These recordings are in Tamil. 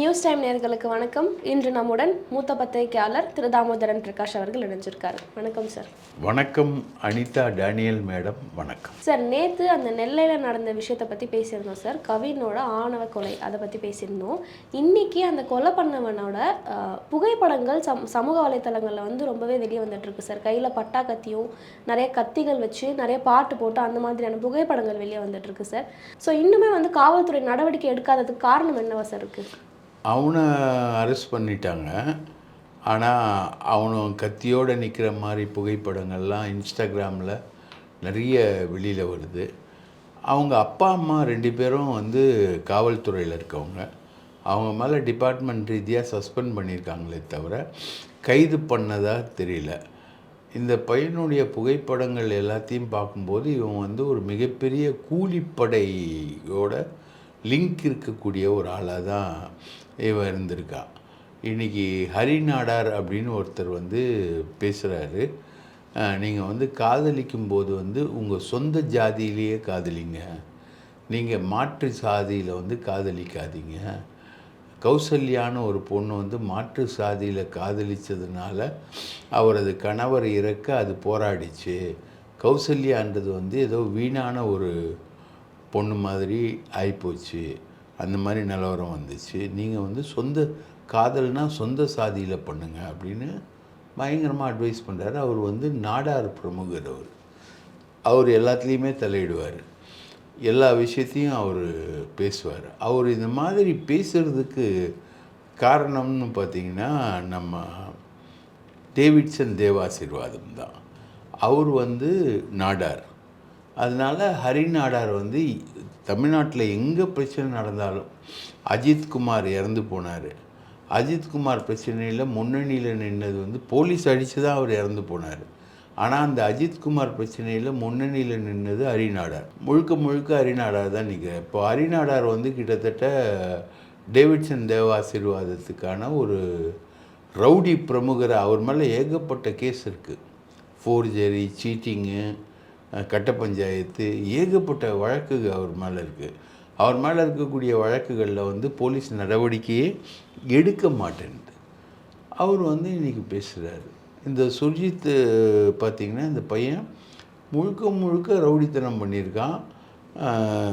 நியூஸ் டைம் நேர்களுக்கு வணக்கம். இன்று நம்முடன் மூத்த பத்திரிகையாளர் திரு தாமோதரன் பிரகாஷ் அவர்கள் இணைஞ்சிருக்காரு. வணக்கம் சார் வணக்கம் அனிதா டேனியல் மேடம் வணக்கம். சார் நேற்று அந்த நெல்லையில் நடந்த விஷயத்தை பற்றி பேசியிருந்தோம் சார் கவினோட ஆணவ கொலை அதை பற்றி பேசியிருந்தோம். இன்னைக்கு அந்த கொலை பண்ணவனோட புகைப்படங்கள் சம் சமூக வலைத்தளங்களில் வந்து ரொம்பவே வெளியே வந்துட்டு இருக்கு சார் கையில் பட்டா கத்தியும் நிறைய கத்திகள் வச்சு நிறைய பாட்டு போட்டு அந்த மாதிரியான புகைப்படங்கள் வெளியே வந்துட்டு இருக்கு சார் ஸோ இன்னுமே வந்து காவல்துறை நடவடிக்கை எடுக்காததுக்கு காரணம் என்னவா சார் இருக்குது அவனை அரெஸ்ட் பண்ணிட்டாங்க. ஆனால் அவனும் கத்தியோடு நிற்கிற மாதிரி புகைப்படங்கள்லாம் இன்ஸ்டாகிராமில் நிறைய வெளியில் வருது. அவங்க அப்பா அம்மா ரெண்டு பேரும் வந்து காவல்துறையில் இருக்கவங்க. அவங்க மேலே டிபார்ட்மெண்ட் ரீதியாக சஸ்பெண்ட் பண்ணியிருக்காங்களே தவிர கைது பண்ணதா தெரியல. இந்த பையனுடைய புகைப்படங்கள் எல்லாத்தையும் பார்க்கும்போது இவன் வந்து ஒரு மிகப்பெரிய கூலிப்படையோட லிங்க் இருக்கக்கூடிய ஒரு ஆளாக தான் இவன் இருந்திருக்கா. இன்றைக்கி ஹரிநாடார் அப்படின்னு ஒருத்தர் வந்து பேசுகிறாரு நீங்கள் வந்து காதலிக்கும் போது வந்து உங்கள் சொந்த ஜாதியிலேயே காதலிங்க. நீங்கள் மாற்று சாதியில் வந்து காதலிக்காதீங்க. கௌசல்யான்னு ஒரு பொண்ணு வந்து மாற்று சாதியில் காதலிச்சதுனால அவரது கணவர் இறக்க அது போராடிச்சு. கௌசல்யான்றது வந்து ஏதோ வீணான ஒரு பொண்ணு மாதிரி ஆகிப்போச்சு அந்த மாதிரி நிலவரம் வந்துச்சு. நீங்கள் வந்து சொந்த காதல்னா சொந்த சாதியில் பண்ணுங்கள் அப்படின்னு பயங்கரமாக அட்வைஸ் பண்ணுறாரு அவர் வந்து நாடார் பிரமுகர் அவர். அவர் எல்லாத்துலேயுமே தலையிடுவார். எல்லா விஷயத்தையும் அவர் பேசுவார். அவர் இந்த மாதிரி பேசுகிறதுக்கு காரணம்னு பார்த்தீங்கன்னா நம்ம டேவிட்சன் தேவாசீர்வாதம் தான். அவர் வந்து நாடார். அதனால் ஹரி நாடார் வந்து தமிழ்நாட்டில் எங்கே பிரச்சனை நடந்தாலும் அஜித்குமார் இறந்து போனார். அஜித்குமார் பிரச்சனையில் முன்னணியில் நின்னது வந்து போலீஸ் அடித்து தான் அவர் இறந்து போனார். ஆனால் அந்த அஜித்குமார் பிரச்சனையில் முன்னணியில் நின்னது அரிநாடார் முழுக்க முழுக்க அரிநாடார் தான் நிற்கிறார். இப்போ அரிநாடார் வந்து கிட்டத்தட்ட டேவிட்சன் தேவாசீர்வாதத்துக்கான ஒரு ரவுடி பிரமுகர் அவர் மேலே ஏகப்பட்ட கேஸ் இருக்குது. ஃபோர்ஜரி சீட்டிங்கு கட்ட பஞ்சாயத்து ஏகப்பட்ட வழக்குகள் அவர் மேலே இருக்குது அவர் மேலே இருக்கக்கூடிய வழக்குகளில் வந்து போலீஸ் நடவடிக்கையே எடுக்க மாட்டேன்து அவர் வந்து இன்றைக்கி பேசுகிறாரு இந்த சுர்ஜித் பார்த்திங்கன்னா இந்த பையன் முழுக்க முழுக்க ரவுடித்தனம் பண்ணியிருக்கான்.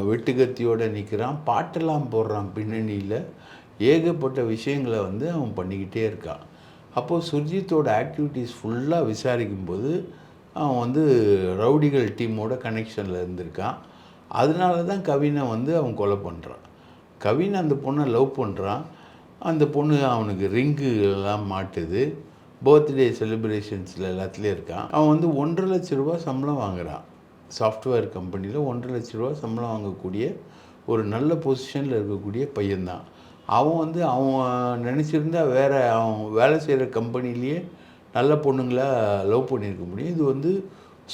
வெட்டுக்கத்தியோடு நிற்கிறான் பாட்டெல்லாம் போடுறான் பின்னணியில். ஏகப்பட்ட விஷயங்களை வந்து அவன் பண்ணிக்கிட்டே இருக்கான். அப்போது சுர்ஜித்தோட ஆக்டிவிட்டீஸ் ஃபுல்லாக விசாரிக்கும்போது அவன் வந்து ரவுடிகள் டீமோட கனெக்ஷனில் இருந்திருக்கான். அதனால தான் கவினை வந்து அவன் கொலை பண்ணுறான் கவின் அந்த பொண்ணை லவ் பண்ணுறான் அந்த பொண்ணு அவனுக்கு ரிங்கு எல்லாம் மாட்டுது. பர்த்டே செலிப்ரேஷன்ஸில் எல்லாத்துலேயும் இருக்கான். அவன் வந்து ஒன்றரை லட்ச ரூபா சம்பளம் வாங்குறான். சாஃப்ட்வேர் கம்பெனியில் ஒன்றரை லட்ச ரூபா சம்பளம் வாங்கக்கூடிய ஒரு நல்ல பொசிஷனில் இருக்கக்கூடிய பையன்தான். அவன் வந்து அவன் நினச்சிருந்தா வேறு அவன் வேலை செய்கிற கம்பெனிலேயே நல்ல பொண்ணுங்களை லவ் பண்ணியிருக்க முடியும். இது வந்து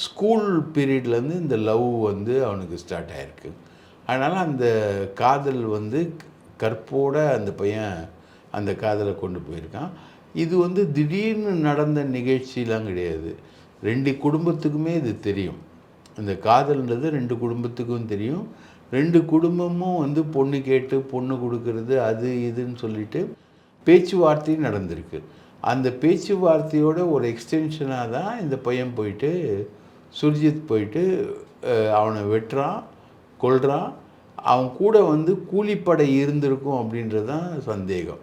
ஸ்கூல் பீரியட்லேருந்து இந்த லவ் வந்து அவனுக்கு ஸ்டார்ட் ஆகிருக்கு அதனால் அந்த காதல் வந்து கற்போட அந்த பையன் அந்த காதலை கொண்டு போயிருக்கான். இது வந்து திடீர்னு நடந்த நிகழ்ச்சிலாம் கிடையாது. ரெண்டு குடும்பத்துக்குமே இது தெரியும். இந்த காதல்ன்றது ரெண்டு குடும்பத்துக்கும் தெரியும். ரெண்டு குடும்பமும் வந்து பொண்ணு கேட்டு பொண்ணு கொடுக்கறது அது இதுன்னு சொல்லிட்டு பேச்சுவார்த்தையும் நடந்திருக்கு. அந்த பேச்சுவார்த்தையோட ஒரு எக்ஸ்டென்ஷனாக தான் இந்த பையன் போயிட்டு சுர்ஜித் போயிட்டு அவனை வெட்டுறான் கொள்கிறான் அவன் கூட வந்து கூலிப்படை இருந்திருக்கும் அப்படின்றது தான் சந்தேகம்.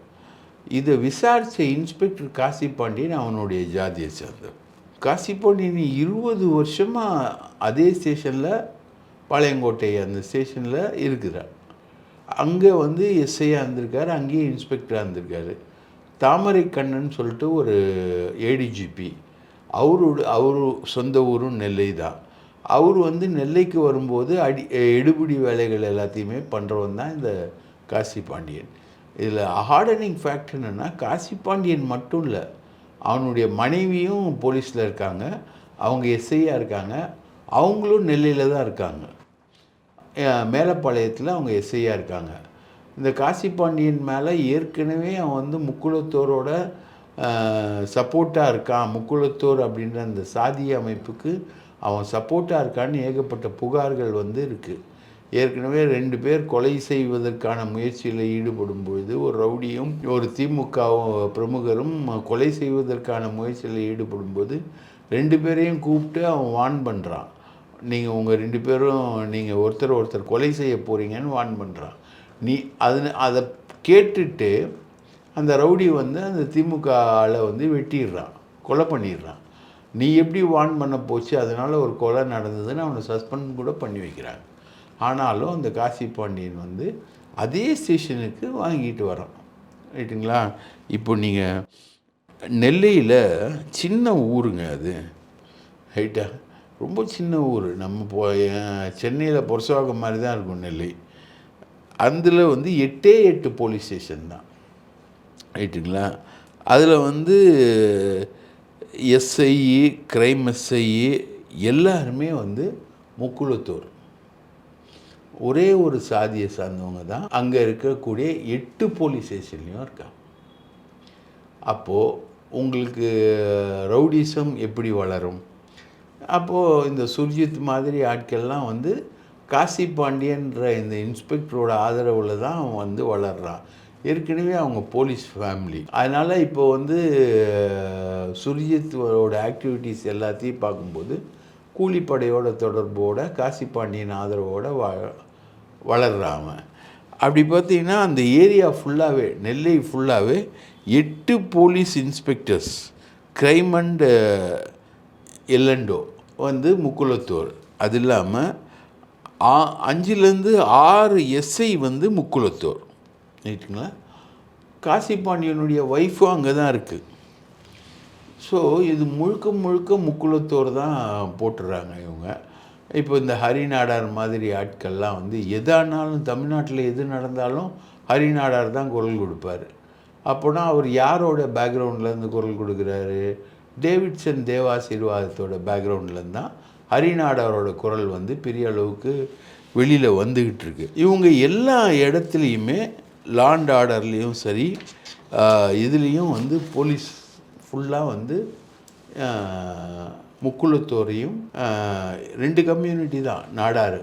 இதை விசாரித்த இன்ஸ்பெக்டர் காசி பாண்டியன் அவனுடைய ஜாதியை சேர்ந்தவர். காசி பாண்டியன் இருபது வருஷமாக அதே ஸ்டேஷனில் பாளையங்கோட்டை அந்த ஸ்டேஷனில் இருக்கிறார். அங்கே வந்து எஸ்ஐயாக இருந்திருக்காரு அங்கேயே இன்ஸ்பெக்டராக இருந்திருக்காரு. தாமரை கண்ணன் சொல்லிட்டு ஒரு ஏடிஜிபி அவரோட அவரு சொந்த ஊரும் நெல்லை தான். அவர் வந்து நெல்லைக்கு வரும்போது அடி எடுபிடி வேலைகள் எல்லாத்தையுமே பண்ணுறவன் தான் இந்த காசி பாண்டியன் இதில் ஹார்டனிங் ஃபேக்ட் என்னென்னா காசி பாண்டியன் மட்டும் இல்லை அவனுடைய மனைவியும் போலீஸில் இருக்காங்க அவங்க எஸ்ஐயாக இருக்காங்க அவங்களும் நெல்லையில் தான் இருக்காங்க. மேலப்பாளையத்தில் அவங்க எஸ்ஐயாக இருக்காங்க. இந்த காசி பாண்டியன் மேலே ஏற்கனவே அவன் வந்து முக்குளத்தோரோட சப்போர்ட்டாக இருக்கான். முக்குளத்தோர் அப்படின்ற அந்த சாதிய அமைப்புக்கு அவன் சப்போர்ட்டாக இருக்கான்னு ஏகப்பட்ட புகார்கள் வந்து இருக்குது ஏற்கனவே ரெண்டு பேர் கொலை செய்வதற்கான முயற்சியில் ஈடுபடும் பொழுது ஒரு ரவுடியும் ஒரு திமுக பிரமுகரும் கொலை செய்வதற்கான முயற்சியில் ஈடுபடும்போது ரெண்டு பேரையும் கூப்பிட்டு அவன் வான் பண்ணுறான் நீங்கள் உங்கள் ரெண்டு பேரும் நீங்கள் ஒருத்தர் ஒருத்தர் கொலை செய்ய போகிறீங்கன்னு வான் பண்ணுறான் நீ அது அதை கேட்டுட்டு அந்த ரவுடி வந்து அந்த திமுக ஆளை வந்து வெட்டிடுறான் கொலை பண்ணிடுறான். நீ எப்படி வான் பண்ண போச்சு? அதனால் ஒரு கொலை நடந்ததுன்னு அவனை சஸ்பெண்ட் கூட பண்ணி வைக்கிறாங்க. ஆனாலும் அந்த காசி பாண்டியன் வந்து அதே ஸ்டேஷனுக்கு வாங்கிட்டு வரான். ரைட்டுங்களா இப்போ நீங்கள் நெல்லையில் சின்ன ஊருங்க அது. ரைட்டா? ரொம்ப சின்ன ஊர். நம்ம போ சென்னையில் பொருசவாக்கம் மாதிரி தான் இருக்கும் நெல்லை. அதில் வந்து எட்டே எட்டு போலீஸ் ஸ்டேஷன் தான். ரைட்டுங்களா அதில் வந்து எஸ்ஐ கிரைம் எஸ்ஐ எல்லாருமே வந்து முக்குளத்தூர். ஒரே ஒரு சாதியை சார்ந்தவங்க தான். அங்கே இருக்கக்கூடிய எட்டு போலீஸ் ஸ்டேஷன்லேயும் இருக்காங்க. அப்போது உங்களுக்கு ரவுடிசம் எப்படி வளரும்? அப்போது இந்த சுர்ஜித் மாதிரி ஆட்கள்லாம் வந்து காசி பாண்டியன்ற இந்த இன்ஸ்பெக்டரோட ஆதரவில் தான் அவன் வந்து வளர்றான். ஏற்கனவே அவங்க போலீஸ் ஃபேமிலி. அதனால் இப்போ வந்து சுர்ஜித்தோட ஆக்டிவிட்டீஸ் எல்லாத்தையும் பார்க்கும்போது கூலிப்படையோட தொடர்போட காசி பாண்டியன் ஆதரவோடு வ வளர்றான் அவன். அப்படி பார்த்தீங்கன்னா அந்த ஏரியா ஃபுல்லாகவே நெல்லை ஃபுல்லாகவே எட்டு போலீஸ் இன்ஸ்பெக்டர்ஸ் கிரைம் அண்ட் எல்லண்டோ வந்து முக்குளத்தூர். அது இல்லாமல் அஞ்சுலேருந்து ஆறு எஸ்ஐ வந்து முக்குளத்தூர். ரைட்டுங்களா காசி பாண்டியனுடைய ஒய்ஃபும் அங்கே தான் இருக்குது ஸோ இது முழுக்க முழுக்க முக்குளத்தோர் தான் போட்டுடுறாங்க இவங்க. இப்போ இந்த ஹரிநாடார் மாதிரி ஆட்கள்லாம் வந்து எதானாலும் தமிழ்நாட்டில் எது நடந்தாலும் ஹரிநாடார் தான் குரல் கொடுப்பாரு. அப்போனா அவர் யாரோட பேக்ரவுண்ட்லேருந்து குரல் கொடுக்குறாரு? டேவிட்சன் தேவாசீர்வாதத்தோட பேக்ரவுண்ட்லேருந்து தான் ஹரிநாடாரோட குரல் வந்து பெரிய அளவுக்கு வெளியில் வந்துக்கிட்டு இருக்கு. இவங்க எல்லா இடத்துலையுமே லாண்ட் ஆர்டர்லேயும் சரி இதுலேயும் வந்து போலீஸ் ஃபுல்லாக வந்து முக்குளத்தோரையும் ரெண்டு கம்யூனிட்டி தான் நாடாறு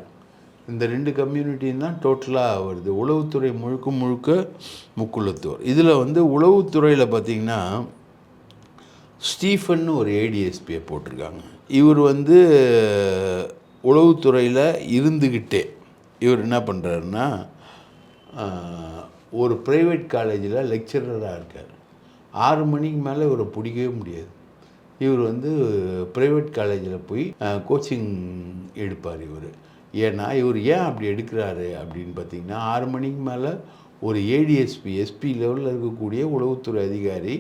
இந்த ரெண்டு கம்யூனிட்டியும் தான் டோட்டலாக வருது. உளவுத்துறை முழுக்க முழுக்க முக்குளத்தோர். இதில் வந்து உளவுத்துறையில் பார்த்திங்கன்னா ஸ்டீஃபன் ஒரு ஏடிஎஸ்பியை போட்டிருக்காங்க. இவர் வந்து உளவுத்துறையில் இருந்துக்கிட்டே இவர் என்ன பண்ணுறாருன்னா ஒரு ப்ரைவேட் காலேஜில் லெக்சரராக இருக்கார். ஆறு மணிக்கு மேலே இவரை பிடிக்கவே முடியாது. இவர் வந்து ப்ரைவேட் காலேஜில் போய் கோச்சிங் எடுப்பார் இவர். ஏன்னா இவர் ஏன் அப்படி எடுக்கிறாரு அப்படின்னு பார்த்தீங்கன்னா ஆறு மணிக்கு மேலே ஒரு ஏடிஎஸ்பி எஸ்பி லெவலில் இருக்கக்கூடிய உளவுத்துறை அதிகாரி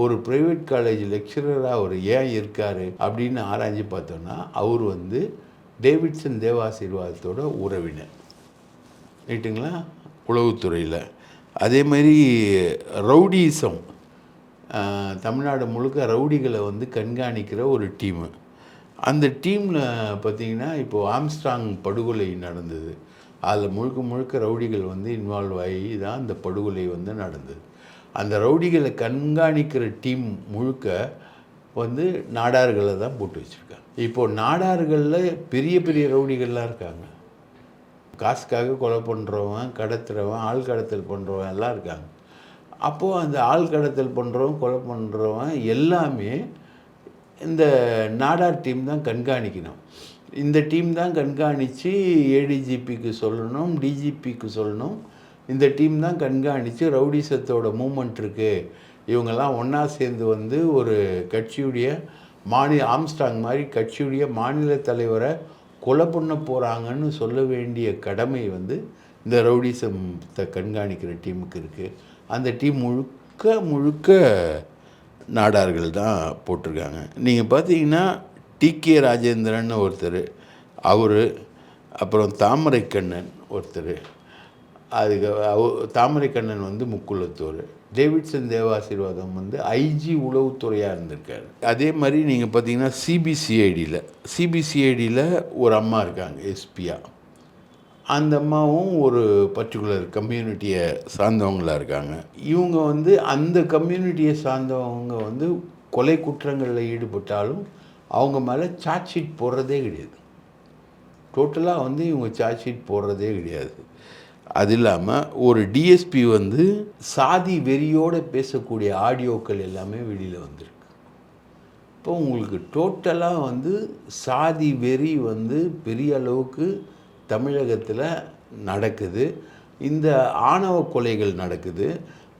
ஒரு ப்ரைவேட் காலேஜ் லெக்சரராக அவர் ஏன் இருக்கார் அப்படின்னு ஆராய்ஞ்சு பார்த்தோன்னா அவர் வந்து டேவிட்சன் தேவாசீர்வாதத்தோட உறவினர். ரைட்டுங்களா உளவுத்துறையில். அதே மாதிரி ரவுடிசம். தமிழ்நாடு முழுக்க ரவுடிகளை வந்து கண்காணிக்கிற ஒரு டீமு அந்த டீமில் பார்த்தீங்கன்னா இப்போது ஆம்ஸ்ட்ராங் படுகொலை நடந்தது. அதில் முழுக்க முழுக்க ரவுடிகள் வந்து இன்வால்வ் ஆகி தான் அந்த படுகொலை வந்து நடந்தது. அந்த ரவுடிகளை கண்காணிக்கிற டீம் முழுக்க வந்து நாடார்களை தான் போட்டு வச்சுருக்காங்க. இப்போது நாடார்களில் பெரிய பெரிய ரவுடிகள்லாம் இருக்காங்க. காசுக்காக கொலை பண்ணுறவன் கடத்துறவன் ஆள் கடத்தல் பண்ணுறவன் எல்லாம் இருக்காங்க. அப்போது அந்த ஆள் கடத்தல் பண்ணுறவன் கொலை பண்ணுறவன் எல்லாமே இந்த நாடார் டீம் தான் கண்காணிக்கணும். இந்த டீம் தான் கண்காணித்து ஏடிஜிபிக்கு சொல்லணும் டிஜிபிக்கு சொல்லணும். இந்த டீம் தான் கண்காணித்து ரவுடிசத்தோட மூமெண்ட் இருக்குது இவங்கெல்லாம் ஒன்றா சேர்ந்து வந்து ஒரு கட்சியுடைய மாநில ஆம்ஸ்டாங் மாதிரி கட்சியுடைய மாநில தலைவரை கொலை பண்ண போகிறாங்கன்னு சொல்ல வேண்டிய கடமை வந்து இந்த ரவுடிசத்தை கண்காணிக்கிற டீமுக்கு இருக்குது அந்த டீம் முழுக்க முழுக்க நாடார்கள் தான் போட்டிருக்காங்க. நீங்கள் பார்த்தீங்கன்னா டி. கே. ராஜேந்திரன் ஒருத்தர் அவர் அப்புறம் தாமரைக்கண்ணன் ஒருத்தர் அதுக்கு அவ தாமரைக்கண்ணன் வந்து முக்குளத்தூர். டேவிட்சன் தேவாசீர்வாதம் வந்து ஐஜி உளவுத்துறையாக இருந்திருக்காரு. அதே மாதிரி நீங்கள் பார்த்தீங்கன்னா சிபிசிஐடியில் சிபிசிஐடியில் ஒரு அம்மா இருக்காங்க எஸ்பியா அந்த அம்மாவும் ஒரு பர்டிகுலர் கம்யூனிட்டியை சார்ந்தவங்களாக இருக்காங்க. இவங்க வந்து அந்த கம்யூனிட்டியை சார்ந்தவங்க வந்து கொலை குற்றங்களில் ஈடுபட்டாலும் அவங்க மேலே சார்ஜ் ஷீட் போடுறதே கிடையாது. டோட்டலாக வந்து இவங்க சார்ஜ் ஷீட் போடுறதே கிடையாது. அது இல்லாமல் ஒரு டிஎஸ்பி வந்து சாதி வெறியோடு பேசக்கூடிய ஆடியோக்கள் எல்லாமே வெளியில் வந்திருக்கு. இப்போ உங்களுக்கு டோட்டலாக வந்து சாதி வெறி வந்து பெரிய அளவுக்கு தமிழகத்தில் நடக்குது. இந்த ஆணவ கொலைகள் நடக்குது.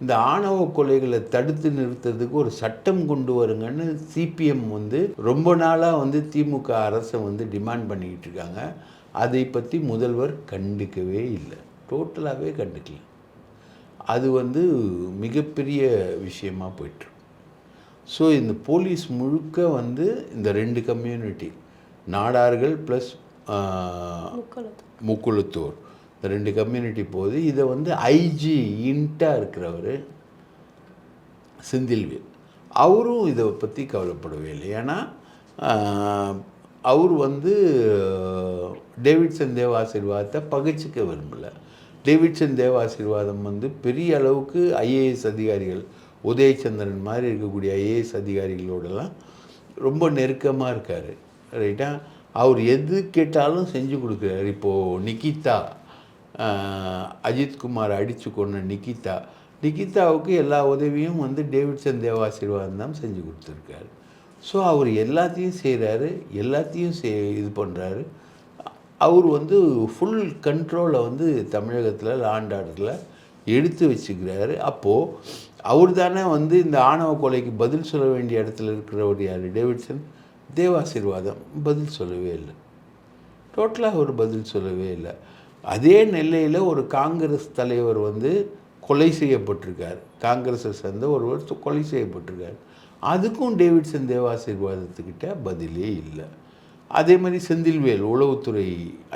இந்த ஆணவ கொலைகளை தடுத்து நிறுத்துறதுக்கு ஒரு சட்டம் கொண்டு வருங்கன்னு சிபிஎம் வந்து ரொம்ப நாளாக வந்து திமுக அரசை வந்து டிமாண்ட் பண்ணிக்கிட்டு இருக்காங்க. அதை பற்றி முதல்வர் கண்டுக்கவே இல்லை. டோட்டலாகவே கண்டுக்கல. அது வந்து மிகப்பெரிய விஷயமா போயிட்டுருக்கு ஸோ இந்த போலீஸ் முழுக்க வந்து இந்த ரெண்டு கம்யூனிட்டி நாடார்கள் ப்ளஸ் முக்களத்து முக்குளத்தூர். இந்த ரெண்டு கம்யூனிட்டி போகுது இதை வந்து ஐஜி இன்ட்டாக இருக்கிறவர் செந்தில்வேல். அவரும் இதை பற்றி கவலைப்படவே இல்லை. ஏன்னா அவர் வந்து டேவிட்சன் தேவ ஆசீர்வாதத்தை பகிச்சிக்க விரும்பலை. டேவிட்சன் தேவ ஆசீர்வாதம் வந்து பெரிய அளவுக்கு ஐஏஎஸ் அதிகாரிகள் உதயச்சந்திரன் மாதிரி இருக்கக்கூடிய ஐஏஎஸ் அதிகாரிகளோடலாம் ரொம்ப நெருக்கமாக இருக்கார். ரைட்டா அவர் எது கேட்டாலும் செஞ்சு கொடுக்குறாரு. இப்போது நிக்கிதா அஜித்குமார் அடித்து கொண்ட நிக்கிதா நிக்கிதாவுக்கு எல்லா உதவியும் வந்து டேவிட்சன் தேவாசீர்வாதம் தான் செஞ்சு கொடுத்துருக்காரு. ஸோ அவர் எல்லாத்தையும் செய்கிறாரு எல்லாத்தையும் செய் இது பண்ணுறாரு அவர் வந்து ஃபுல் கண்ட்ரோலை வந்து தமிழகத்தில் லாண்ட் ஆர்டரில் எடுத்து வச்சுக்கிறாரு. அப்போது அவர் தானே வந்து இந்த ஆணவ கொலைக்கு பதில் சொல்ல வேண்டிய இடத்துல இருக்கிறவர் யார்? டேவிட்சன். தேவாசீர்வாதம். பதில் சொல்லவே இல்லை. டோட்டலாக அவர் பதில் சொல்லவே இல்லை. அதே நெல்லையில் ஒரு காங்கிரஸ் தலைவர் வந்து கொலை செய்யப்பட்டிருக்கார். காங்கிரஸை சேர்ந்த ஒருவர் கொலை செய்யப்பட்டிருக்கார். அதுக்கும் டேவிட்சன் தேவாசீர்வாதத்துக்கிட்ட பதிலே இல்லை. அதே மாதிரி செந்தில்வேல் உளவுத்துறை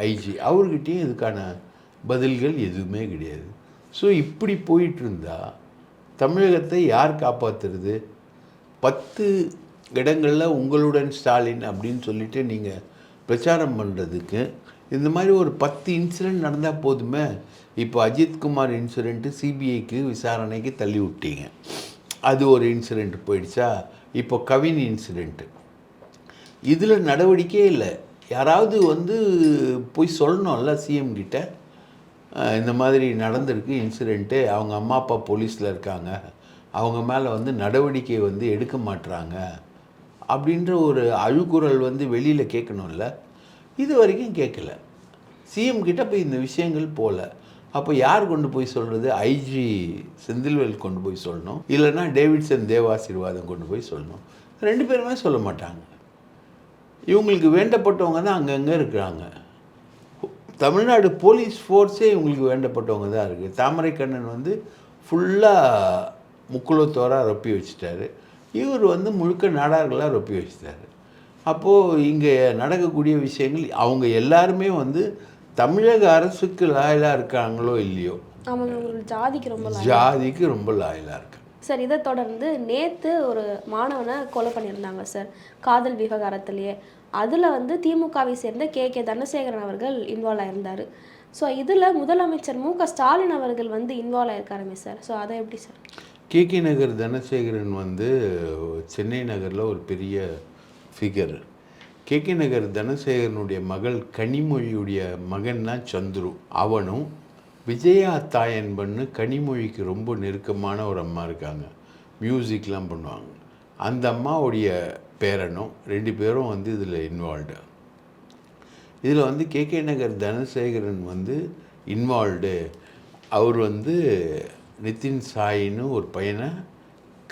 ஐஜி அவர்கிட்டையும் இதுக்கான பதில்கள் எதுவுமே கிடையாது. ஸோ இப்படி போயிட்டு இருந்தால் தமிழகத்தை யார் காப்பாற்றுறது பத்து இடங்களில் உங்களுடன் ஸ்டாலின் அப்படின்னு சொல்லிட்டு நீங்கள் பிரச்சாரம் பண்ணுறதுக்கு இந்த மாதிரி ஒரு பத்து இன்சிடெண்ட் நடந்தால் போதுமே? இப்போ அஜித்குமார் இன்சிடெண்ட்டு சிபிஐக்கு விசாரணைக்கு தள்ளி விட்டீங்க. அது ஒரு இன்சிடெண்ட் போயிடுச்சா? இப்போ கவின் இன்சிடெண்ட்டு இதில் நடவடிக்கையே இல்லை. யாராவது வந்து போய் சொல்லணும்ல சிஎம் கிட்ட இந்த மாதிரி நடந்திருக்கு இன்சிடெண்ட்டு அவங்க அம்மா அப்பா போலீஸில் இருக்காங்க. அவங்க மேலே வந்து நடவடிக்கை வந்து எடுக்க மாட்றாங்க. அப்படின்ற ஒரு அழுகுரல் வந்து வெளியில் கேட்கணும்ல. இது வரைக்கும் கேட்கல. சிஎம் கிட்ட போய் இந்த விஷயங்கள் போகல அப்போ யார் கொண்டு போய் சொல்கிறது ஐஜி செந்தில்வேல் கொண்டு போய் சொல்லணும். இல்லைன்னா டேவிட்சன் தேவாசீர்வாதம் கொண்டு போய் சொல்லணும். ரெண்டு பேருமே சொல்ல மாட்டாங்க. இவங்களுக்கு வேண்டப்பட்டவங்க தான் அங்கங்கே இருக்கிறாங்க. தமிழ்நாடு போலீஸ் ஃபோர்ஸே இவங்களுக்கு வேண்டப்பட்டவங்க தான் இருக்குது தாமரைக்கண்ணன் வந்து ஃபுல்லாக முக்குளத்தோராக ரொப்பி வச்சுட்டாரு. இவர் வந்து முழுக்க நாடார்களாக ரொப்பி வச்சுட்டாரு. அப்போது இங்கே நடக்கக்கூடிய விஷயங்கள் அவங்க எல்லாருமே வந்து தமிழக அரசுக்கு லாயலாக இருக்காங்களோ இல்லையோ? ஜாதிக்கு ரொம்ப. ஜாதிக்கு ரொம்ப லாயலாக இருக்காங்க சார் இதை தொடர்ந்து நேத்து ஒரு மாணவனை கொலை பண்ணியிருந்தாங்க சார். காதல் விவகாரத்திலேயே. அதில் வந்து திமுகவை சேர்ந்த கே. கே. தனசேகரன் அவர்கள் இன்வால்வ் ஆயிருந்தார். ஸோ இதில் முதலமைச்சர் மு. க. ஸ்டாலின் அவர்கள் வந்து இன்வால்வ் ஆயிருக்காருமே சார் ஸோ அதை எப்படி சார் கேகே நகர் தனசேகரன் வந்து சென்னை நகரில் ஒரு பெரிய ஃபிகர் கேகே நகர் தனசேகரனுடைய மகள் கனிமொழியுடைய மகன் தான் சந்துரு. அவனும் விஜயா தாயன்பன்னு கனிமொழிக்கு ரொம்ப நெருக்கமான ஒரு அம்மா இருக்காங்க. மியூசிக்லாம் பண்ணுவாங்க. அந்த அம்மாவுடைய பேரனும் ரெண்டு பேரும் வந்து இதில் இன்வால்வ்டு இதில் வந்து கேகே நகர் தனசேகரன் வந்து இன்வால்வ்டு அவர் வந்து நிதின் சாயின்னு ஒரு பையனை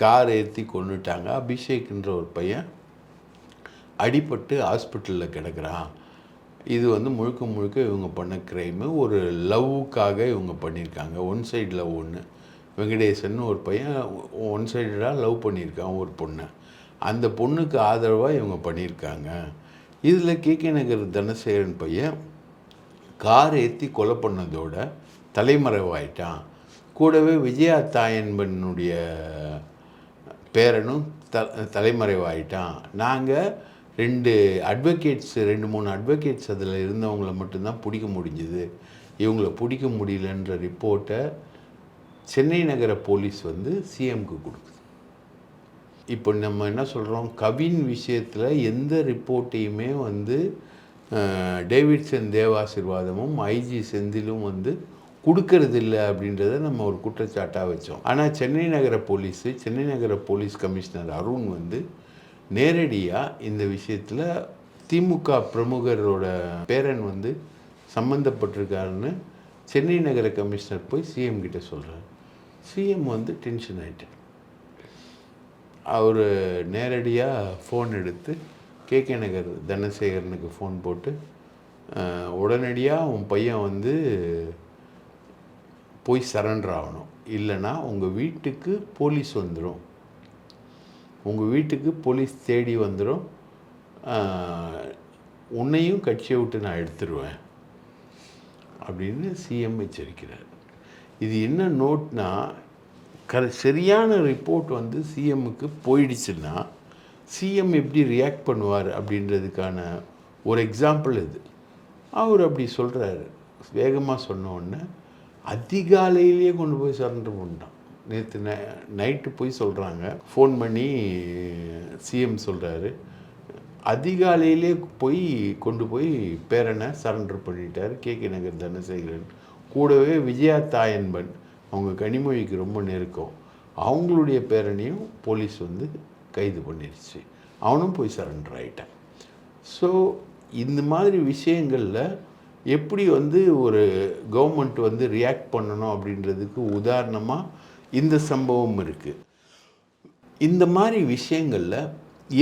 கார் ஏற்றி கொண்டுட்டாங்க அபிஷேக்ன்ற ஒரு பையன் அடிபட்டு ஹாஸ்பிட்டலில் கிடக்குறான். இது வந்து முழுக்க முழுக்க இவங்க பண்ண க்ரைமு ஒரு லவ்வுக்காக இவங்க பண்ணியிருக்காங்க. ஒன் சைடு லவ் ஒன்று வெங்கடேசன் ஒரு பையன் ஒன் சைடாக லவ் பண்ணியிருக்கான் ஒரு பொண்ணை. அந்த பொண்ணுக்கு ஆதரவாக இவங்க பண்ணியிருக்காங்க. இதில் கேகே நகர் தனசேகரன் பையன் கார் ஏற்றி கொலை பண்ணதோட தலைமறைவாயிட்டான். கூடவே விஜயா தாயன்பனுடைய பேரனும் த தலைமறைவாயிட்டான். நாங்கள் ரெண்டு அட்வொகேட்ஸ் ரெண்டு மூணு அட்வொகேட்ஸ் அதில் இருந்தவங்கள மட்டும்தான் பிடிக்க முடிஞ்சுது. இவங்கள பிடிக்க முடியலன்ற ரிப்போர்ட்டை சென்னை நகர போலீஸ் வந்து சிஎம்க்கு கொடுக்குது. இப்போ நம்ம என்ன சொல்கிறோம் கவின் விஷயத்தில் எந்த ரிப்போர்ட்டையுமே வந்து டேவிட்சன் தேவாசிர்வாதமும் ஐஜி செந்திலும் வந்து கொடுக்கறது இல்லை அப்படின்றத நம்ம ஒரு குற்றச்சாட்டாக வச்சோம். ஆனால் சென்னை நகர போலீஸு சென்னை நகர போலீஸ் கமிஷனர் அருண் வந்து நேரடியாக இந்த விஷயத்தில் திமுக பிரமுகரோட பேரன் வந்து சம்மந்தப்பட்டிருக்காருன்னு சென்னை நகர கமிஷனர் போய் சிஎம் கிட்ட சொல்கிறார் சிஎம் வந்து டென்ஷன் ஆகிட்டார் அவர் நேரடியாக ஃபோன் எடுத்து கேகே நகர் தனசேகரனுக்கு ஃபோன் போட்டு உடனடியாக உன் பையன் வந்து போய் சரண்டர் ஆகணும். இல்லைன்னா உங்கள் வீட்டுக்கு போலீஸ் வந்துடும் உங்கள் வீட்டுக்கு போலீஸ் தேடி வந்துடும் உன்னையும் கட்சியை விட்டு நான் எடுத்துருவேன். அப்படின்னு சிஎம் எச்சரிக்கிறார் இது என்ன நோட்னா கர சரியான ரிப்போர்ட் வந்து சிஎம்முக்கு போயிடுச்சுன்னா சிஎம் எப்படி ரியாக்ட் பண்ணுவார் அப்படின்றதுக்கான ஒரு எக்ஸாம்பிள் இது. அவர் அப்படி சொல்கிறாரு வேகமாக சொன்ன உடனே அதிகாலையிலேயே கொண்டு போய் சரண்டர் பண்ணிட்டான் நேற்று நை நைட்டு போய் சொல்கிறாங்க ஃபோன் பண்ணி சிஎம் சொல்கிறாரு அதிகாலையிலே போய் கொண்டு போய் பேரனை சரண்டர் பண்ணிட்டார். K K Nagar Dhanasekaran. கூடவே விஜயா தாயன்பன். அவங்க கனிமொழிக்கு ரொம்ப நெருக்கம். அவங்களுடைய பேரனையும் போலீஸ் வந்து கைது பண்ணிடுச்சு அவனும் போய் சரண்டர் ஆயிட்டான். ஸோ இந்த மாதிரி விஷயங்களில் எப்படி வந்து ஒரு கவர்மெண்ட் வந்து ரியாக்ட் பண்ணணும் அப்படின்றதுக்கு உதாரணமாக இந்த சம்பவம் இருக்குது இந்த மாதிரி விஷயங்களில்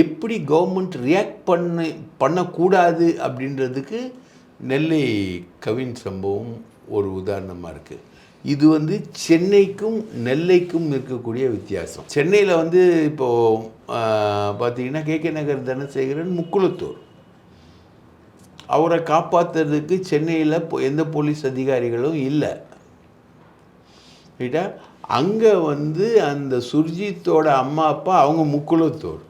எப்படி கவர்மெண்ட் ரியாக்ட் பண்ண பண்ணக்கூடாது அப்படின்றதுக்கு நெல்லை கவின் சம்பவம் ஒரு உதாரணமாக இருக்குது இது வந்து சென்னைக்கும் நெல்லைக்கும் இருக்கக்கூடிய வித்தியாசம். சென்னையில் வந்து இப்போது பார்த்தீங்கன்னா கே கே நகர் தனசேகரன் முக்குளத்தூர். அவரை காப்பாற்றுறதுக்கு சென்னையில் எந்த போலீஸ் அதிகாரிகளும் இல்லை. ரைட்டா? அங்கே வந்து அந்த சுர்ஜித்தோட அம்மா அப்பா அவங்க முக்குளத்தூர்.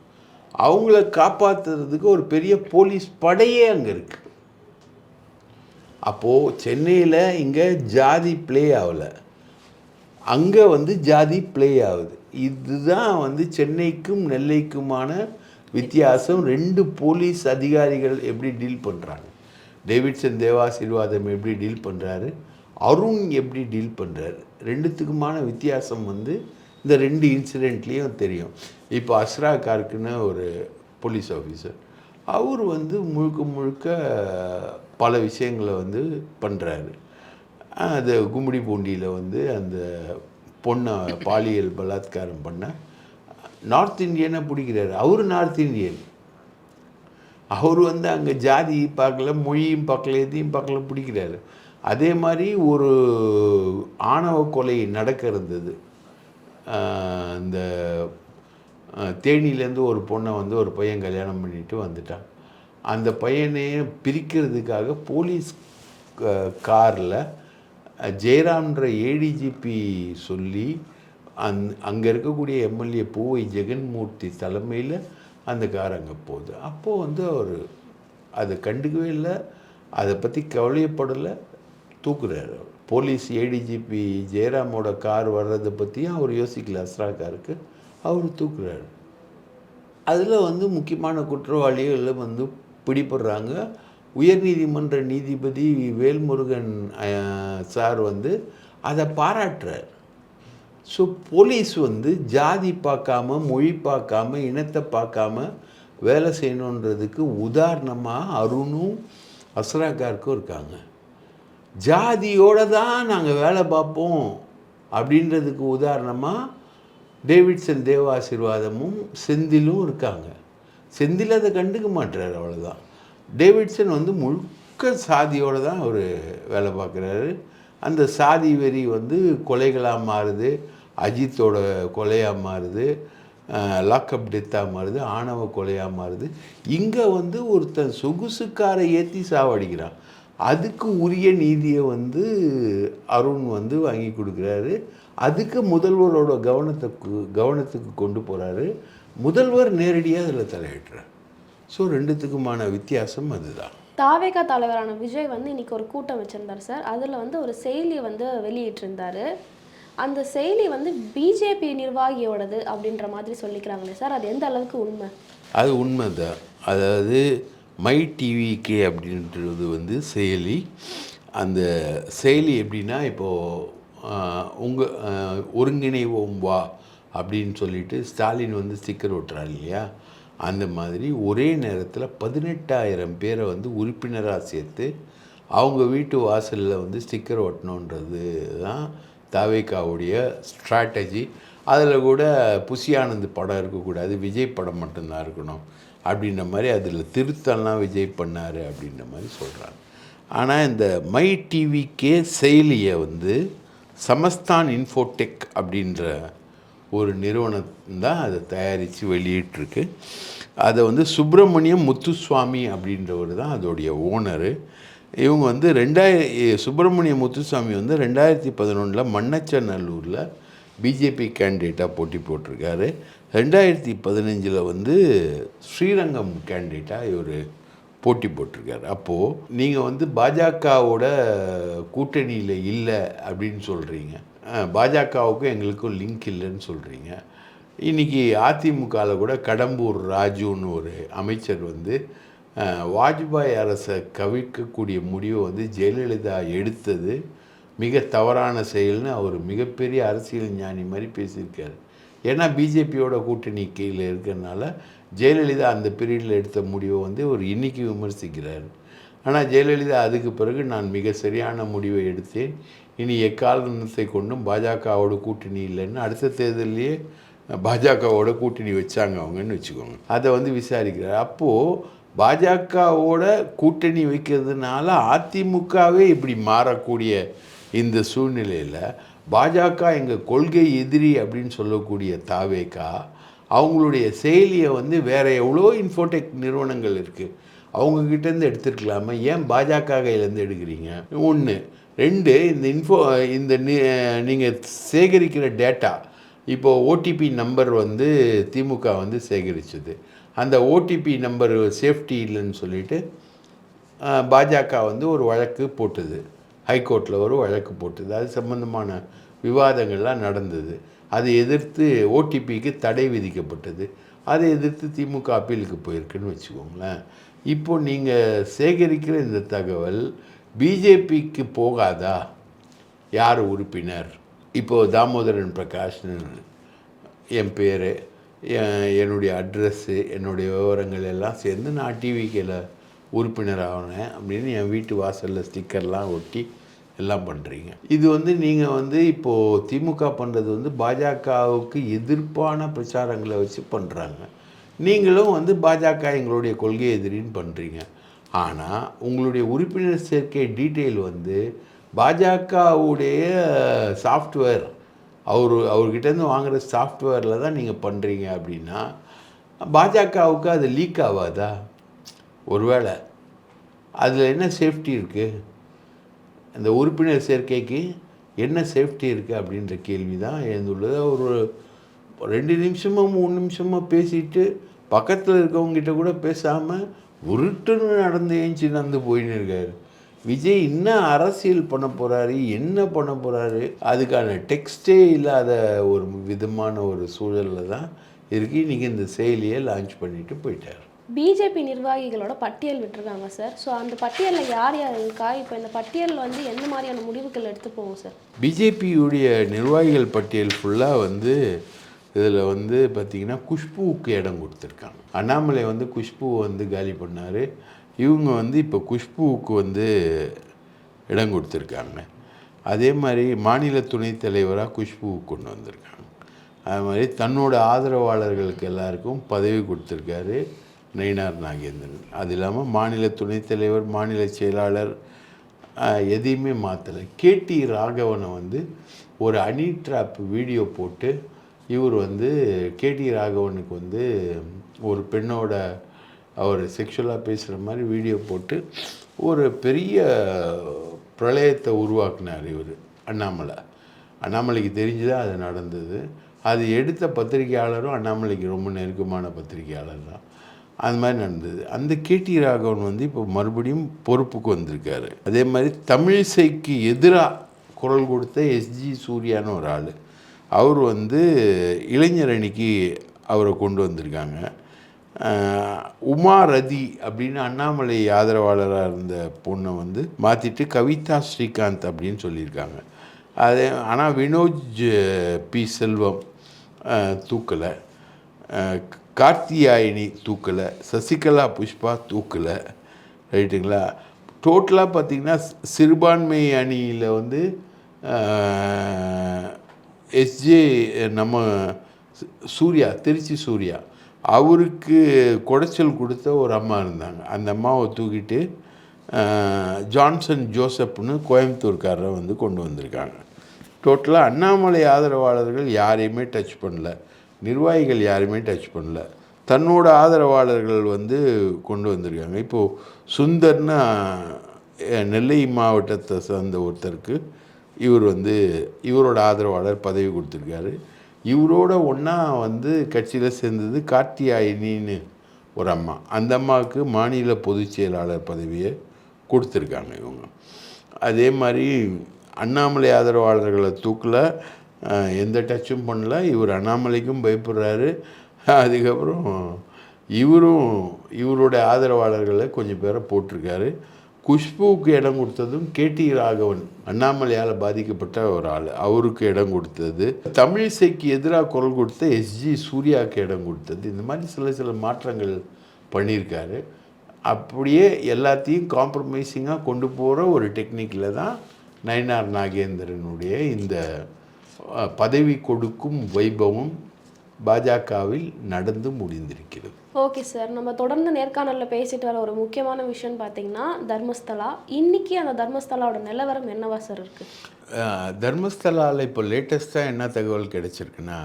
அவங்கள காப்பாற்றுறதுக்கு ஒரு பெரிய போலீஸ் படையே அங்கே இருக்குது அப்போது சென்னையில் இங்கே ஜாதி ப்ளே ஆகலை. அங்கே வந்து ஜாதி ப்ளே ஆகுது. இதுதான் வந்து சென்னைக்கும் நெல்லைக்குமான வித்தியாசம். ரெண்டு போலீஸ் அதிகாரிகள் எப்படி டீல் பண்ணுறாங்க டேவிட்சன் தேவாசீர்வாதம் எப்படி டீல் பண்ணுறாரு அருண் எப்படி டீல் பண்ணுறாரு ரெண்டுத்துக்குமான வித்தியாசம் வந்து இந்த ரெண்டு இன்சிடெண்ட்லேயும் தெரியும். இப்போ அஸ்ரா கார்க்குன்னு ஒரு போலீஸ் ஆஃபீஸர் அவர் வந்து முழுக்க முழுக்க பல விஷயங்களை வந்து பண்ணுறாரு அது கும்மிடி பூண்டியில் வந்து அந்த பொண்ணை பாலியல் பலாத்காரம் பண்ண நார்த் இந்தியனை பிடிக்கிறாரு. அவர் நார்த் இந்தியன் அவர் வந்து அங்கே ஜாதி பார்க்கல மொழியும் பார்க்கல எதையும் பார்க்கல பிடிக்கிறாரு. அதே மாதிரி ஒரு ஆணவ கொலை நடக்க இருந்தது இந்த தேனியிலேருந்து ஒரு பொண்ணை வந்து ஒரு பையன் கல்யாணம் பண்ணிட்டு வந்துட்டான். அந்த பையனை பிரிக்கிறதுக்காக போலீஸ் காரில் ஜெயராம்ன்ற ஏடிஜிபி சொல்லி அந் அங்கே இருக்கக்கூடிய எம்எல்ஏ பூவை ஜெகன்மூர்த்தி தலைமையில் அந்த கார் அங்கே போகுது. அப்போது வந்து அவர் அதை கண்டுக்கவே இல்லை. அதை பற்றி கவலையப்படலை. தூக்குறாரு அவர். போலீஸ் ஏடிஜிபி ஜெயராமோட கார் வர்றதை பற்றியும் அவர் யோசிக்கல. அஸ்ரா காருக்கு அவர் தூக்குறாரு. அதில் வந்து முக்கியமான குற்றவாளிகள் வந்து பிடிபடுறாங்க. உயர்நீதிமன்ற நீதிபதி வேல்முருகன் சார் வந்து அதை பாராட்டுறார். ஸோ போலீஸ் வந்து ஜாதி பார்க்காம மொழி பார்க்காம இனத்தை பார்க்காம வேலை செய்யணுன்றதுக்கு உதாரணமாக அருணும் அஸ்ராகாருக்கும் இருக்காங்க. ஜாதியோட தான் நாங்கள் வேலை பார்ப்போம் அப்படின்றதுக்கு உதாரணமாக டேவிட்சன் தேவாசீர்வாதமும் செந்திலும் இருக்காங்க. செந்தில் அதை கண்டுக்க மாட்டுறாரு அவ்வளோதான் டேவிட்சன் வந்து முழுக்க சாதியோடு தான் அவர் வேலை பார்க்குறாரு. அந்த சாதி வெறி வந்து கொலைகளாக மாறுது அஜித்தோட கொலையாக மாறுது லாக்அப் டெத்தாக மாறுது ஆணவ கொலையாக மாறுது. இங்கே வந்து ஒருத்தன் சொகுசுக்காரை ஏற்றி சாவடிக்கிறான். அதுக்கு உரிய நீதியை வந்து அருண் வந்து வாங்கி கொடுக்குறாரு. அதுக்கு முதல்வரோட கவனத்தை கவனத்துக்கு கொண்டு போகிறாரு முதல்வர் நேரடியாக அதில் தலையிடுறார். ஸோ ரெண்டுத்துக்குமான வித்தியாசம் அதுதான். தாவேகா தலைவரான விஜய் வந்து இன்னைக்கு ஒரு கூட்டம் வச்சிருந்தார் சார். அதில் வந்து ஒரு செயலி வந்து வெளியிட்டிருந்தாரு. அந்த செயலி வந்து பிஜேபி நிர்வாகியோடது அப்படின்ற மாதிரி சொல்லிக்கிறாங்களே சார். அது எந்த அளவுக்கு உண்மை? அது உண்மைதான். அதாவது மை டிவிகே அப்படின்றது வந்து செயலி. அந்த செயலி எப்படின்னா இப்போது உங்கள் ஒருங்கிணைவோம் வா அப்படின்னு சொல்லிட்டு ஸ்டாலின் வந்து ஸ்டிக்கர் ஒட்டுறாரு இல்லையா? அந்த மாதிரி ஒரே நேரத்தில் பதினெட்டாயிரம் பேரை வந்து உறுப்பினராக சேர்த்து அவங்க வீட்டு வாசலில் வந்து ஸ்டிக்கர் ஒட்டணுன்றது தான் தாவேக்காவுடைய ஸ்ட்ராட்டஜி அதில் கூட புசி படம் இருக்கக்கூடாது விஜய் படம் மட்டும்தான் இருக்கணும் அப்படின்ற மாதிரி அதில் திருத்தம்லாம் விஜய் பண்ணார் அப்படின்ற மாதிரி சொல்கிறாங்க ஆனால் இந்த மை டிவிக்கே செயலியை வந்து சமஸ்தான் இன்ஃபோடெக் அப்படின்ற ஒரு நிறுவனம் தான் அதை தயாரித்து வெளியிட்டிருக்கு. அதை வந்து சுப்பிரமணியம் முத்துசுவாமி அப்படின்றவர் தான் அதோடைய ஓனரு. இவங்க வந்து ரெண்டாயிர சுப்பிரமணிய முத்துசாமி வந்து ரெண்டாயிரத்தி பதினொன்றில் மன்னச்சநல்லூரில் பிஜேபி கேண்டிடேட்டாக போட்டி போட்டிருக்காரு. ரெண்டாயிரத்தி பதினஞ்சில் வந்து ஸ்ரீரங்கம் கேண்டிடேட்டாக இவர் போட்டி போட்டிருக்காரு. அப்போது நீங்கள் வந்து பாஜகவோட கூட்டணியில் இல்லை அப்படின்னு சொல்கிறீங்க பாஜகவுக்கும் எங்களுக்கும் லிங்க் இல்லைன்னு சொல்கிறீங்க இன்றைக்கி அதிமுகவில் கூட கடம்பூர் ராஜுன்னு ஒரு அமைச்சர் வந்து வாஜ்பாய் அரசை கவிழ்க்கக்கூடிய முடிவை வந்து ஜெயலலிதா எடுத்தது மிக தவறான செயல்னு அவர் மிகப்பெரிய அரசியல் ஞானி மாதிரி பேசியிருக்காரு. ஏன்னா பிஜேபியோட கூட்டணி கீழே இருக்கிறனால ஜெயலலிதா அந்த பீரியடில் எடுத்த முடிவை வந்து ஒரு இன்னைக்கு விமர்சிக்கிறார். ஆனால் ஜெயலலிதா அதுக்கு பிறகு நான் மிக சரியான முடிவை எடுத்தேன். இனி எக்காரணத்தை கொண்டும் பாஜகவோட கூட்டணி இல்லைன்னு அடுத்த தேர்தல்லையே பாஜகவோட கூட்டணி வச்சாங்க அவங்கன்னு வச்சுக்கோங்க. அதை வந்து விசாரிக்கிறார். அப்போது பாஜகவோட கூட்டணி வைக்கிறதுனால அதிமுகவே இப்படி மாறக்கூடிய இந்த சூழ்நிலையில் பாஜக எங்கள் கொள்கை எதிரி அப்படின்னு சொல்லக்கூடிய தாவேக்கா அவங்களுடைய செயலியை வந்து வேற எவ்வளோ இன்ஃபோடெக் நிறுவனங்கள் இருக்குது அவங்கக்கிட்டேருந்து எடுத்துருக்கலாமா? ஏன் பாஜக கையிலேருந்து எடுக்கிறீங்க? ஒன்று ரெண்டு இந்த இன்ஃபோ இந்த நீங்கள் சேகரிக்கிற டேட்டா இப்போ ஓடிபி நம்பர் வந்து திமுக வந்து சேகரிச்சது. அந்த ஓடிபி நம்பர் சேஃப்டி இல்லைன்னு சொல்லிட்டு பாஜக வந்து ஒரு வழக்கு போட்டது. ஹைகோர்ட்டில் ஒரு வழக்கு போட்டது. அது சம்மந்தமான விவாதங்கள்லாம் நடந்தது. அதை எதிர்த்து ஓடிபிக்கு தடை விதிக்கப்பட்டது. அதை எதிர்த்து திமுக அப்பீலுக்கு போயிருக்குன்னு வச்சுக்கோங்களேன். இப்போது நீங்கள் சேகரிக்கிற இந்த தகவல் பிஜேபிக்கு போகாதா? யார் உறுப்பினர்? இப்போது தாமோதரன் பிரகாஷ்னு என் பேர் என்னுடைய அட்ரஸ்ஸு என்னுடைய விவரங்கள் எல்லாம் சேர்ந்து நான் டிவிக்கில் உறுப்பினர் ஆகினேன் அப்படின்னு என் வீட்டு வாசலில் ஸ்டிக்கர்லாம் ஒட்டி எல்லாம் பண்ணுறீங்க இது வந்து நீங்கள் வந்து இப்போது திமுக பண்ணுறது வந்து பாஜகவுக்கு எதிர்ப்பான பிரச்சாரங்களை வச்சு பண்ணுறாங்க நீங்களும் வந்து பாஜக எங்களுடைய கொள்கை எதிரின்னு பண்ணுறீங்க ஆனால் உங்களுடைய உறுப்பினர் சேர்க்கை டீட்டெயில் வந்து பாஜகவுடைய சாஃப்ட்வேர். அவர் அவர்கிட்டேருந்து வாங்குகிற சாஃப்ட்வேரில் தான் நீங்கள் பண்ணுறீங்க அப்படின்னா பாஜகவுக்கு அது லீக் ஆகாதா ஒருவேளை. அதில் என்ன சேஃப்டி இருக்குது அந்த உறுப்பினர் சேர்க்கைக்கு என்ன சேஃப்டி இருக்குது அப்படின்ற கேள்வி தான் எழுந்துள்ளது. ஒரு ரெண்டு நிமிஷமோ மூணு நிமிஷமோ பேசிட்டு பக்கத்தில் இருக்கவங்ககிட்ட கூட பேசாமல் உருட்டுன்னு நடந்து ஏஞ்சி நடந்து போயின்னு இருக்காரு. விஜய் என்ன அரசியல் பண்ண போகிறாரு என்ன பண்ண போகிறாரு அதுக்கான டெக்ஸ்டே இல்லாத ஒரு விதமான ஒரு சூழலில் தான் இருக்கு. இன்றைக்கி இந்த செயலியை லான்ச் பண்ணிட்டு போயிட்டார். பிஜேபி நிர்வாகிகளோட பட்டியல் விட்டுருக்காங்க சார். ஸோ அந்த பட்டியலில் யார் யார் இருக்கா? இப்போ இந்த பட்டியலில் வந்து எந்த மாதிரியான முடிவுகள் எடுத்து போகும் சார்? பிஜேபியுடைய நிர்வாகிகள் பட்டியல் ஃபுல்லாக வந்து இதில் வந்து பார்த்திங்கன்னா குஷ்புவுக்கு இடம் கொடுத்துருக்காங்க. அண்ணாமலை வந்து குஷ்புவை வந்து காலி பண்ணார். இவங்க வந்து இப்போ குஷ்புவுக்கு வந்து இடம் கொடுத்துருக்காங்க. அதே மாதிரி மாநில துணைத் தலைவராக குஷ்புவுக்கு கொண்டு வந்திருக்காங்க. அது மாதிரி தன்னோட ஆதரவாளர்களுக்கு எல்லாருக்கும் பதவி கொடுத்துருக்காரு நயினார் நாகேந்திரன். அது இல்லாமல் மாநில துணைத் தலைவர் மாநில செயலாளர் எதையுமே மாற்றலை கேடி ராகவனை வந்து ஒரு அனி ட்ராப் வீடியோ போட்டு இவர் வந்து கேடி ராகவனுக்கு வந்து ஒரு பெண்ணோட அவர் செக்ஷுவலாக பேசுகிற மாதிரி வீடியோ போட்டு ஒரு பெரிய பிரளயத்தை உருவாக்குனார் இவர் அண்ணாமலை. அண்ணாமலைக்கு தெரிஞ்சுதான் அது நடந்தது. அது எடுத்த பத்திரிகையாளரும் அண்ணாமலைக்கு ரொம்ப நெருக்கமான பத்திரிகையாளர் தான். அந்த மாதிரி நடந்தது. அந்த கேடி ராகவன் வந்து இப்போ மறுபடியும் பொறுப்புக்கு வந்திருக்காரு. அதே மாதிரி தமிழிசைக்கு எதிராக குரல் கொடுத்த எஸ்ஜி சூர்யான்னு ஒரு ஆள். அவர் வந்து இளைஞர் அணிக்கு அவரை கொண்டு வந்திருக்காங்க. உமா ரதி அப்படின்னு அண்ணாமலை ஆதரவாளராக இருந்த பொண்ணை வந்து மாற்றிட்டு கவிதா ஸ்ரீகாந்த் அப்படின்னு சொல்லியிருக்காங்க. அது ஆனால் வினோஜ் பி செல்வம் தூக்கலை. கார்த்தியாயினி தூக்கலை. சசிகலா புஷ்பா தூக்கலை. ரைட்டுங்களா? டோட்டலாக பார்த்தீங்கன்னா சிறுபான்மை அணியில் வந்து எஸ்ஜே நம்ம சூர்யா திருச்சி சூர்யா அவருக்கு குடைச்சல் கொடுத்த ஒரு அம்மா இருந்தாங்க. அந்த அம்மாவை தூக்கிட்டு ஜான்சன் ஜோசப்னு கோயம்புத்தூர்காரரை வந்து கொண்டு வந்திருக்காங்க. டோட்டலாக அண்ணாமலை ஆதரவாளர்கள் யாரையுமே டச் பண்ணல. நிர்வாகிகள் யாருமே டச் பண்ணல. தன்னோட ஆதரவாளர்கள் வந்து கொண்டு வந்திருக்காங்க. இப்போது சுந்தர்னா நெல்லை மாவட்டத்தை சார்ந்த ஒருத்தருக்கு இவர் வந்து இவரோட ஆதரவாளர் பதவி கொடுத்துருக்காரு. இவரோட ஒன்றா வந்து கட்சியில் சேர்ந்தது கார்த்தியாயினின்னு ஒரு அம்மா. அந்த அம்மாவுக்கு மாநில பொதுச் செயலாளர் பதவியை கொடுத்துருக்காங்க இவங்க. அதே மாதிரி அண்ணாமலை ஆதரவாளர்களை தூக்கில் எந்த டச்சும் பண்ணல. இவர் அண்ணாமலைக்கும் பயப்படுறாரு. அதுக்கப்புறம் இவரும் இவருடைய ஆதரவாளர்களை கொஞ்சம் பேரை போட்டிருக்காரு. குஷ்புவுக்கு இடம் கொடுத்ததும் கேடி ராகவன் அண்ணாமலையால் பாதிக்கப்பட்ட ஒரு ஆள். அவருக்கு இடம் கொடுத்தது. தமிழிசைக்கு எதிராக குரல் கொடுத்த எஸ்ஜி சூர்யாவுக்கு இடம் கொடுத்தது. இந்த மாதிரி சில சில மாற்றங்கள் பண்ணியிருக்காரு. அப்படியே எல்லாத்தையும் காம்ப்ரமைசிங்காக கொண்டு போகிற ஒரு டெக்னிக்கில் தான் நயனார் நாகேந்திரனுடைய இந்த பதவி கொடுக்கும் வைபவம் பாஜகவில் நடந்து முடிந்திருக்கிறது. ஓகே சார் நம்ம தொடர்ந்து நேர்காணலில் பேசிட்டு வர ஒரு முக்கியமான விஷயம் பார்த்தீங்கன்னா தர்மஸ்தலா. இன்னைக்கு அந்த தர்மஸ்தலாவோட நிலவரம் என்னவா சார் இருக்கு? அஹ், தர்மஸ்தலாவில் இப்போ லேட்டஸ்ட்டாக என்ன தகவல் கிடைச்சிருக்குன்னா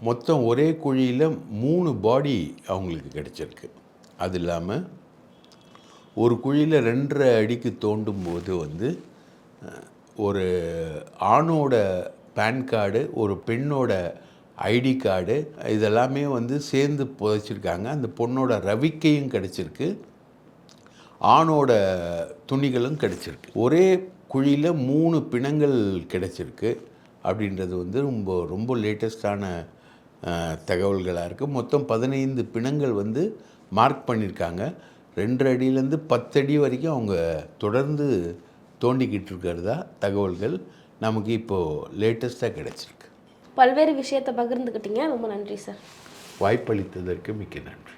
மொத்தம் ஒரே குழியில் மூணு பாடி அவங்களுக்கு கிடைச்சிருக்கு. அது இல்லாமல் ஒரு குழியில் ரெண்டரை அடிக்கு தோண்டும் போது வந்து ஒரு ஆணோட பேன் கார்டு ஒரு பெண்ணோட ஐடி கார்டு இதெல்லாமே வந்து சேர்ந்து புதைச்சிருக்காங்க. அந்த பொண்ணோட ரவிக்கையும் கிடச்சிருக்கு. ஆணோட துணிகளும் கிடச்சிருக்கு. ஒரே குழியில் மூணு பிணங்கள் கிடைச்சிருக்கு அப்படின்றது வந்து ரொம்ப ரொம்ப லேட்டஸ்டான தகவல்களாக இருக்குது மொத்தம் பதினைந்து பிணங்கள் வந்து மார்க் பண்ணியிருக்காங்க ரெண்டு அடியிலேருந்து பத்தடி வரைக்கும் அவங்க தொடர்ந்து தோண்டிக்கிட்டு இருக்கிறதா தகவல்கள் நமக்கு இப்போது லேட்டஸ்ட்டாக கிடைச்சிருக்கு. பல்வேறு விஷயத்தை பகிர்ந்துக்கிட்டீங்க. ரொம்ப நன்றி சார். வாய்ப்பளித்ததற்கு மிக்க நன்றி.